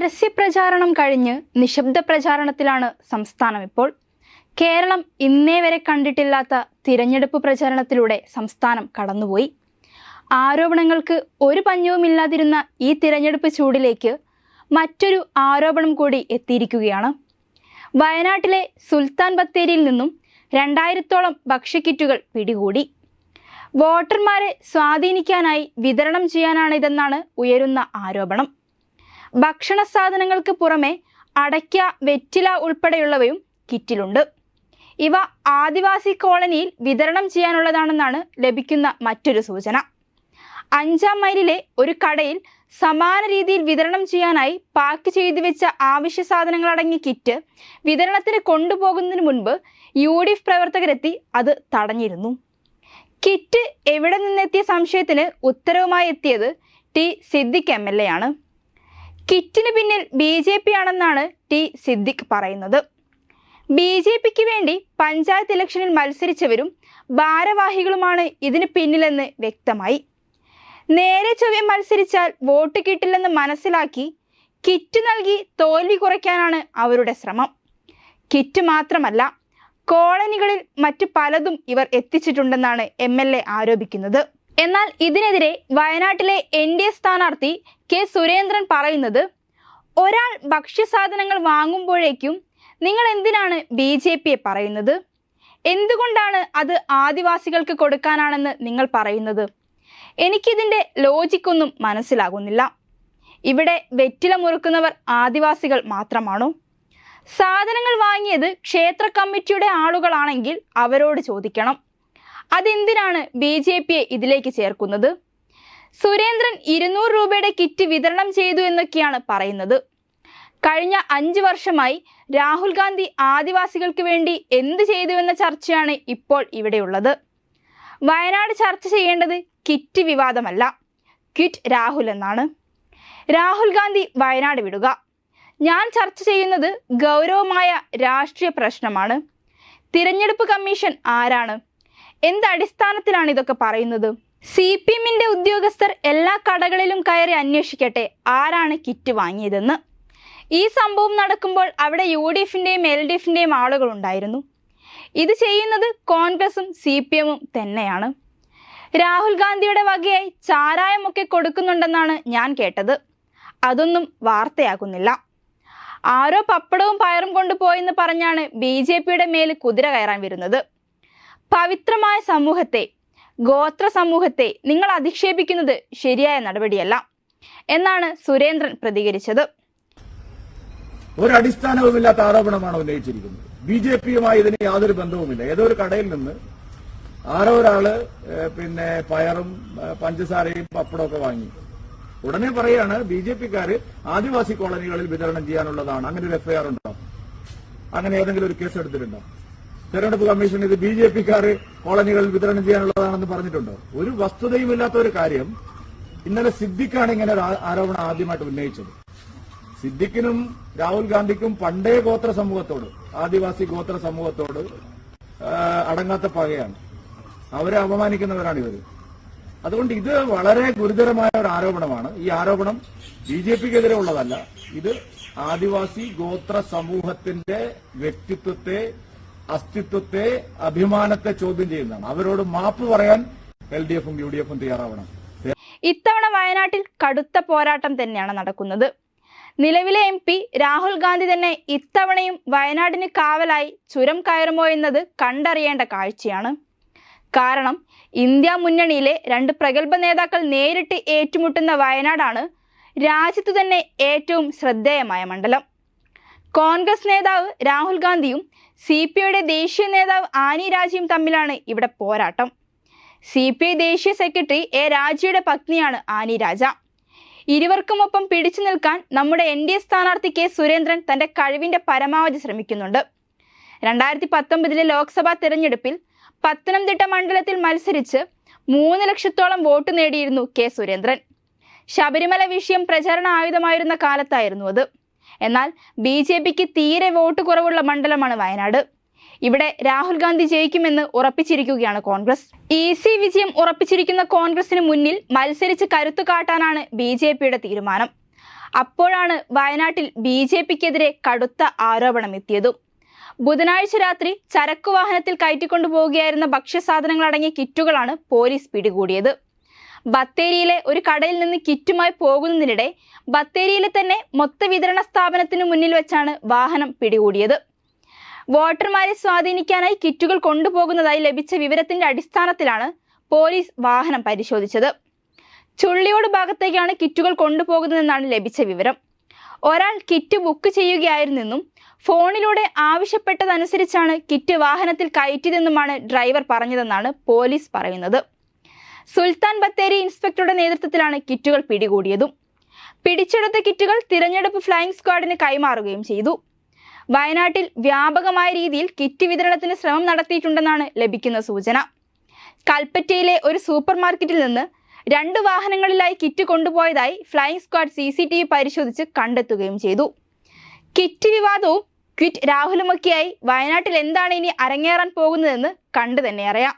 പരസ്യപ്രചാരണം കഴിഞ്ഞ് നിശബ്ദ പ്രചാരണത്തിലാണ് സംസ്ഥാനം ഇപ്പോൾ. കേരളം ഇന്നേ വരെ കണ്ടിട്ടില്ലാത്ത തിരഞ്ഞെടുപ്പ് പ്രചാരണത്തിലൂടെ സംസ്ഥാനം കടന്നുപോയി. ആരോപണങ്ങൾക്ക് ഒരു പഞ്ഞവുമില്ലാതിരുന്ന ഈ തിരഞ്ഞെടുപ്പ് ചൂടിലേക്ക് മറ്റൊരു ആരോപണം കൂടി എത്തിയിരിക്കുകയാണ്. വയനാട്ടിലെ സുൽത്താൻ ബത്തേരിയിൽ നിന്നും രണ്ടായിരത്തോളം ഭക്ഷ്യക്കിറ്റുകൾ പിടികൂടി. വോട്ടർമാരെ സ്വാധീനിക്കാനായി വിതരണം ചെയ്യാനാണിതെന്നാണ് ഉയരുന്ന ആരോപണം. ഭക്ഷണ സാധനങ്ങൾക്ക് പുറമെ അടയ്ക്ക വെറ്റില ഉൾപ്പെടെയുള്ളവയും കിറ്റിലുണ്ട്. ഇവ ആദിവാസി കോളനിയിൽ വിതരണം ചെയ്യാനുള്ളതാണെന്നാണ് ലഭിക്കുന്ന മറ്റൊരു സൂചന. അഞ്ചാം മൈലിലെ ഒരു കടയിൽ സമാന രീതിയിൽ വിതരണം ചെയ്യാനായി പാക്ക് ചെയ്തു വെച്ച ആവശ്യ സാധനങ്ങളടങ്ങിയ കിറ്റ് വിതരണത്തിന് കൊണ്ടുപോകുന്നതിന് മുൻപ് യു ഡി എഫ് പ്രവർത്തകരെത്തി അത് തടഞ്ഞിരുന്നു. കിറ്റ് എവിടെ നിന്നെത്തിയ സംശയത്തിന് ഉത്തരവുമായി എത്തിയത് T Siddique M L A ആണ്. കിറ്റിന് പിന്നിൽ ബി ജെ പി ആണെന്നാണ് ടി സിദ്ദിഖ് പറയുന്നത്. ബി ജെ പിക്ക് വേണ്ടി പഞ്ചായത്ത് ഇലക്ഷനിൽ മത്സരിച്ചവരും ഭാരവാഹികളുമാണ് ഇതിന് പിന്നിലെന്ന് വ്യക്തമായി. നേരെ ചൊവ്വെ മത്സരിച്ചാൽ വോട്ട് കിട്ടില്ലെന്ന് മനസ്സിലാക്കി കിറ്റ് നൽകി തോൽവി കുറയ്ക്കാനാണ് അവരുടെ ശ്രമം. കിറ്റ് മാത്രമല്ല കോളനികളിൽ മറ്റു പലതും ഇവർ എത്തിച്ചിട്ടുണ്ടെന്നാണ് എം ആരോപിക്കുന്നത്. എന്നാൽ ഇതിനെതിരെ വയനാട്ടിലെ എൻ ഡി എ സ്ഥാനാർത്ഥി കെ സുരേന്ദ്രൻ പറയുന്നത് ഒരാൾ ഭക്ഷ്യസാധനങ്ങൾ വാങ്ങുമ്പോഴേക്കും നിങ്ങൾ എന്തിനാണ് ബി ജെ പിയെ പറയുന്നത്? എന്തുകൊണ്ടാണ് അത് ആദിവാസികൾക്ക് കൊടുക്കാനാണെന്ന് നിങ്ങൾ പറയുന്നത്? എനിക്കിതിന്റെ ലോജിക്കൊന്നും മനസ്സിലാകുന്നില്ല. ഇവിടെ വെറ്റില മുറുക്കുന്നവർ ആദിവാസികൾ മാത്രമാണോ? സാധനങ്ങൾ വാങ്ങിയത് ക്ഷേത്ര കമ്മിറ്റിയുടെ ആളുകളാണെങ്കിൽ അവരോട് ചോദിക്കണം. അതെന്തിനാണ് ബി ജെ പിയെ ഇതിലേക്ക് ചേർക്കുന്നത്? സുരേന്ദ്രൻ ഇരുന്നൂറ് രൂപയുടെ കിറ്റ് വിതരണം ചെയ്തു എന്നൊക്കെയാണ് പറയുന്നത്. കഴിഞ്ഞ അഞ്ച് വർഷമായി രാഹുൽ ഗാന്ധി ആദിവാസികൾക്ക് വേണ്ടി എന്ത് ചെയ്തു എന്ന ചർച്ചയാണ് ഇപ്പോൾ ഇവിടെയുള്ളത്. വയനാട് ചർച്ച ചെയ്യേണ്ടത് കിറ്റ് വിവാദമല്ല ക്വിറ്റ് രാഹുൽ എന്നാണ്. രാഹുൽ ഗാന്ധി വയനാട് വിടുക. ഞാൻ ചർച്ച ചെയ്യുന്നത് ഗൗരവമായ രാഷ്ട്രീയ പ്രശ്നമാണ്. തിരഞ്ഞെടുപ്പ് കമ്മീഷൻ ആരാണ്? എന്ത് അടിസ്ഥാനത്തിലാണ് ഇതൊക്കെ പറയുന്നത്? സി പി എമ്മിന്റെ ഉദ്യോഗസ്ഥർ എല്ലാ കടകളിലും കയറി അന്വേഷിക്കട്ടെ ആരാണ് കിറ്റ് വാങ്ങിയതെന്ന്. ഈ സംഭവം നടക്കുമ്പോൾ അവിടെ യു ഡി എഫിന്റെയും എൽ ഡി എഫിന്റെയും ആളുകളുണ്ടായിരുന്നു ഇത് ചെയ്യുന്നത് കോൺഗ്രസും സി പി എമ്മും തന്നെയാണ്. രാഹുൽ ഗാന്ധിയുടെ വകയായി ചാരായമൊക്കെ കൊടുക്കുന്നുണ്ടെന്നാണ് ഞാൻ കേട്ടത്. അതൊന്നും വാർത്തയാകുന്നില്ല. ആരോ പപ്പടവും പയറും കൊണ്ടുപോയെന്ന് പറഞ്ഞാണ് ബി ജെ പിയുടെ മേൽ കുതിര കയറാൻ വരുന്നത്. പവിത്രമായ സമൂഹത്തെ ഗോത്ര സമൂഹത്തെ നിങ്ങൾ അധിക്ഷേപിക്കുന്നത് ശരിയായ നടപടിയല്ല എന്നാണ് സുരേന്ദ്രൻ പ്രതികരിച്ചത്. ഒരടിസ്ഥാനവുമില്ലാത്ത ആരോപണമാണ് ഉന്നയിച്ചിരിക്കുന്നത്. ബി ജെ പിയുമായി ഇതിന് യാതൊരു ബന്ധവുമില്ല. ഏതോ ഒരു കടയിൽ നിന്ന് ആരോ ഒരാൾ പിന്നെ പയറും പഞ്ചസാരയും പപ്പടമൊക്കെ വാങ്ങി. ഉടനെ പറയാണ് ബി ജെ പിക്കാര് ആദിവാസി കോളനികളിൽ വിതരണം ചെയ്യാനുള്ളതാണ്. അങ്ങനെ ഒരു എഫ്ഐആർ ഉണ്ടോ? അങ്ങനെ ഏതെങ്കിലും ഒരു കേസ് എടുത്തിട്ടുണ്ടോ? തെരഞ്ഞെടുപ്പ് കമ്മീഷൻ ഇത് ബി ജെ പിക്കാര് കോളനികളിൽ വിതരണം ചെയ്യാനുള്ളതാണെന്ന് പറഞ്ഞിട്ടുണ്ടോ? ഒരു വസ്തുതയുമില്ലാത്ത ഒരു കാര്യം ഇന്നലെ സിദ്ദിഖാണ് ഇങ്ങനെ ഒരു ആരോപണം ആദ്യമായിട്ട് ഉന്നയിച്ചത്. സിദ്ദിഖിനും രാഹുൽ ഗാന്ധിക്കും പണ്ടേ ഗോത്ര സമൂഹത്തോട് ആദിവാസി ഗോത്ര സമൂഹത്തോട് അടങ്ങാത്ത പകയാണ്. അവരെ അപമാനിക്കുന്നവരാണ് ഇവർ അതുകൊണ്ട് ഇത് വളരെ ഗുരുതരമായ ഒരു ആരോപണമാണ്. ഈ ആരോപണം ബി ജെ പിക്കെതിരെ ഉള്ളതല്ല. ഇത് ആദിവാസി ഗോത്ര സമൂഹത്തിന്റെ വ്യക്തിത്വത്തെ അസ്തിത്വത്തെ അഭിമാനത്തെ ചോദ്യം ചെയ്യുന്നതാണ്. അവരോട് മാപ്പ് പറയാൻ എൽ ഡി എഫും യു ഡി എഫും തയ്യാറാവണം. ഇത്തവണ വയനാട്ടിൽ കടുത്ത പോരാട്ടം തന്നെയാണ് നടക്കുന്നത്. നിലവിലെ എം പി രാഹുൽ ഗാന്ധി തന്നെ ഇത്തവണയും വയനാടിന് കാവലായി ചുരം കയറുമോ എന്നത് കണ്ടറിയേണ്ട കാഴ്ചയാണ്. കാരണം ഇന്ത്യ മുന്നണിയിലെ രണ്ട് പ്രഗത്ഭ നേതാക്കൾ നേരിട്ട് ഏറ്റുമുട്ടുന്ന വയനാടാണ് രാജ്യത്തു തന്നെ ഏറ്റവും ശ്രദ്ധേയമായ മണ്ഡലം. കോൺഗ്രസ് നേതാവ് രാഹുൽ ഗാന്ധിയും സി പി ഐയുടെ ദേശീയ നേതാവ് ആനി രാജയും തമ്മിലാണ് ഇവിടെ പോരാട്ടം. സി പി ഐ ദേശീയ സെക്രട്ടറി എ രാജയുടെ പത്നിയാണ് ആനി രാജ. ഇരുവർക്കുമൊപ്പം പിടിച്ചു നിൽക്കാൻ നമ്മുടെ എൻ ഡി എ സ്ഥാനാർത്ഥി കെ സുരേന്ദ്രൻ തന്റെ കഴിവിന്റെ പരമാവധി ശ്രമിക്കുന്നുണ്ട്. രണ്ടായിരത്തി പത്തൊമ്പതിലെ ലോക്സഭാ തെരഞ്ഞെടുപ്പിൽ പത്തനംതിട്ട മണ്ഡലത്തിൽ മത്സരിച്ച് മൂന്ന് ലക്ഷത്തോളം വോട്ട് നേടിയിരുന്നു കെ സുരേന്ദ്രൻ. ശബരിമല വിഷയം പ്രചരണ ആയുധമായിരുന്ന കാലത്തായിരുന്നു അത്. എന്നാൽ ബി ജെ പിക്ക് തീരെ വോട്ട് കുറവുള്ള മണ്ഡലമാണ് വയനാട്. ഇവിടെ രാഹുൽ ഗാന്ധി ജയിക്കുമെന്ന് ഉറപ്പിച്ചിരിക്കുകയാണ് കോൺഗ്രസ്. ഈസി വിജയം ഉറപ്പിച്ചിരിക്കുന്ന കോൺഗ്രസിന് മുന്നിൽ മത്സരിച്ച് കരുത്തു കാട്ടാനാണ് ബി ജെ പിയുടെ തീരുമാനം. അപ്പോഴാണ് വയനാട്ടിൽ ബി ജെ പിക്കെതിരെ കടുത്ത ആരോപണം എത്തിയതും. ബുധനാഴ്ച രാത്രി ചരക്കു വാഹനത്തിൽ കയറ്റിക്കൊണ്ടു പോവുകയായിരുന്ന ഭക്ഷ്യസാധനങ്ങൾ അടങ്ങിയ കിറ്റുകളാണ് പോലീസ് പിടികൂടിയത്. ബത്തേരിയിലെ ഒരു കടയിൽ നിന്ന് കിറ്റുമായി പോകുന്നതിനിടെ ബത്തേരിയിലെ തന്നെ മൊത്ത വിതരണ സ്ഥാപനത്തിന് മുന്നിൽ വെച്ചാണ് വാഹനം പിടികൂടിയത്. വോട്ടർമാരെ സ്വാധീനിക്കാനായി കിറ്റുകൾ കൊണ്ടുപോകുന്നതായി ലഭിച്ച വിവരത്തിന്റെ അടിസ്ഥാനത്തിലാണ് പോലീസ് വാഹനം പരിശോധിച്ചത്. ചുള്ളിയോട് ഭാഗത്തേക്കാണ് കിറ്റുകൾ കൊണ്ടുപോകുന്നതെന്നാണ് ലഭിച്ച വിവരം. ഒരാൾ കിറ്റ് ബുക്ക് ചെയ്യുകയായിരുന്നെന്നും ഫോണിലൂടെ ആവശ്യപ്പെട്ടതനുസരിച്ചാണ് കിറ്റ് വാഹനത്തിൽ കയറ്റിയതെന്നുമാണ് ഡ്രൈവർ പറഞ്ഞതെന്നാണ് പോലീസ് പറയുന്നത്. സുൽത്താൻ ബത്തേരി ഇൻസ്പെക്ടറുടെ നേതൃത്വത്തിലാണ് കിറ്റുകൾ പിടികൂടിയതും. പിടിച്ചെടുത്ത കിറ്റുകൾ തിരഞ്ഞെടുപ്പ് ഫ്ലൈയിംഗ് സ്ക്വാഡിന് കൈമാറുകയും ചെയ്തു. വയനാട്ടിൽ വ്യാപകമായ രീതിയിൽ കിറ്റ് വിതരണത്തിന് ശ്രമം നടത്തിയിട്ടുണ്ടെന്നാണ് ലഭിക്കുന്ന സൂചന. കൽപ്പറ്റയിലെ ഒരു സൂപ്പർ മാർക്കറ്റിൽ നിന്ന് രണ്ട് വാഹനങ്ങളിലായി kit കൊണ്ടുപോയതായി flying squad C C T V പരിശോധിച്ച് കണ്ടെത്തുകയും ചെയ്തു. കിറ്റ് വിവാദവും ക്വിറ്റ് രാഹുലുമൊക്കെയായി വയനാട്ടിൽ എന്താണ് ഇനി അരങ്ങേറാൻ പോകുന്നതെന്ന് കണ്ടു തന്നെ അറിയാം.